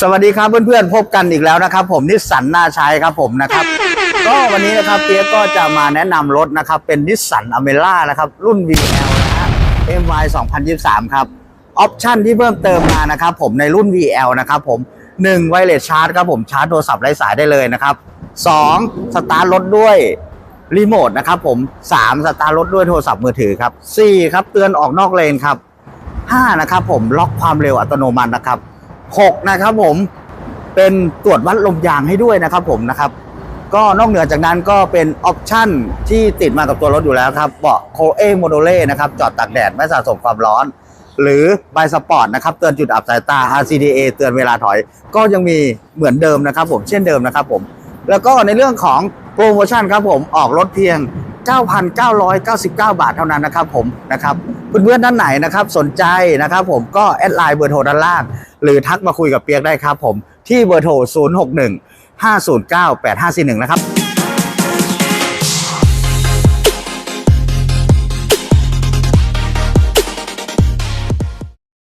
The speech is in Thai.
สวัสดีครับเพื่อนๆพบกันอีกแล้วนะครับ ผมนิสสันนาชัยครับผมนะครับ ก็วันนี้นะครับเปียกก็จะมาแนะนำรถนะครับ เป็นนิสสันอเมร่านะครับ รุ่น VL นะฮะ MY 2023 ครับออปชั่นที่เพิ่มเติมมานะครับ ผมในรุ่น VL นะครับผม1ไวเลสชาร์จครับผมชาร์จโทรศัพท์ไร้สายได้เลยนะครับ2สตาร์ทรถด้วยรีโมทนะครับผม3สตาร์ทรถด้วยโทรศัพท์มือถือครับ4ครับเตือนออกนอกเลนครับ5นะครับผมล็อกความเร็วอัตโนมัตินะครับ 6 นะครับ ผมเป็นตรวจวัดลมยางให้ด้วยนะครับ ผมนะครับ ก็นอกเหนือจากนั้นก็เป็นออปชั่นที่ติดมากับตัวรถอยู่แล้วครับเบาะโคเอโมโดเล่นะครับจอดตากแดดไม่สะสมความร้อน หรือไบสปอร์ตนะครับเตือนจุดอับสายตา RCDA เตือนเวลาถอย ก็ยังมีเหมือนเดิมนะครับ ผมเช่นเดิมนะครับ ผม แล้วก็ในเรื่องของโปรโมชั่นครับผมออกรถเพียง 9,999 บาทเท่านั้นนะครับผมนะครับเพื่อนๆท่านไหนนะครับสนใจนะครับผมก็แอดไลน์เบอร์โทรด้านล่าง หรือทักมาคุยกับเปียกได้ครับผมที่เบอร์โทร 061 509 8541 นะครับ